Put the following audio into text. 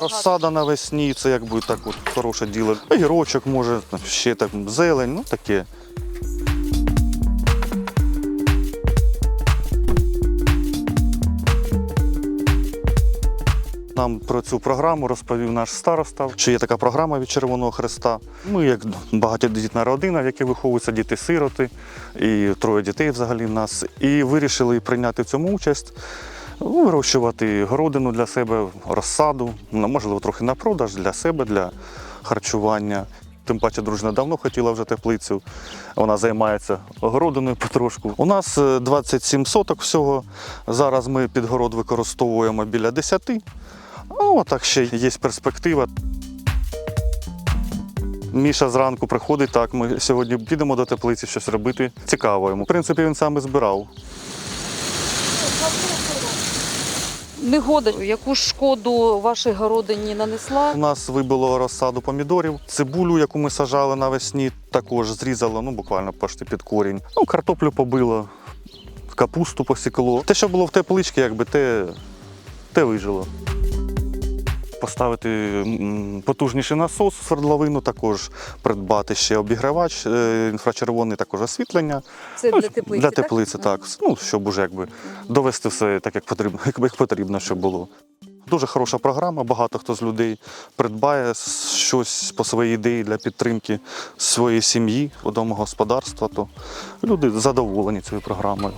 Розсада навесні, це якби так от хороше діло. Огірочок може, ще так зелень, ну таке. Нам про цю програму розповів наш староста, що є така програма від Червоного Хреста. Ми, як багатодітна родина, в якій виховуються діти-сироти, і троє дітей взагалі в нас, і вирішили прийняти в цьому участь, вирощувати городину для себе, розсаду, можливо, трохи на продаж для себе, для харчування. Тим паче дружина давно хотіла вже теплицю. Вона займається огородиною потрошку. У нас е, 27 соток всього. Зараз ми під город використовуємо біля 10. Ну, так ще є перспектива. Міша зранку приходить, так, ми сьогодні підемо до теплиці щось робити. Цікаво йому. В принципі, він сам і збирав. Негода, яку шкоду вашій городині нанесла? У нас вибило розсаду помідорів, цибулю, яку ми сажали навесні, також зрізало, ну буквально пошти під корінь. Ну, картоплю побило, капусту посікло. Те, що було в тепличці, якби те, те вижило. Поставити потужніший насос, свердловину, також придбати ще обігрівач, е, інфрачервоний, також освітлення. Це Ну, для теплиці. Для теплиці, так. Ну, щоб уже якби довести все так, як потрібно, як потрібно, щоб було. Дуже хороша програма. Багато хто з людей придбає щось по своїй ідеї для підтримки своєї сім'ї, домогосподарства. То люди задоволені цією програмою.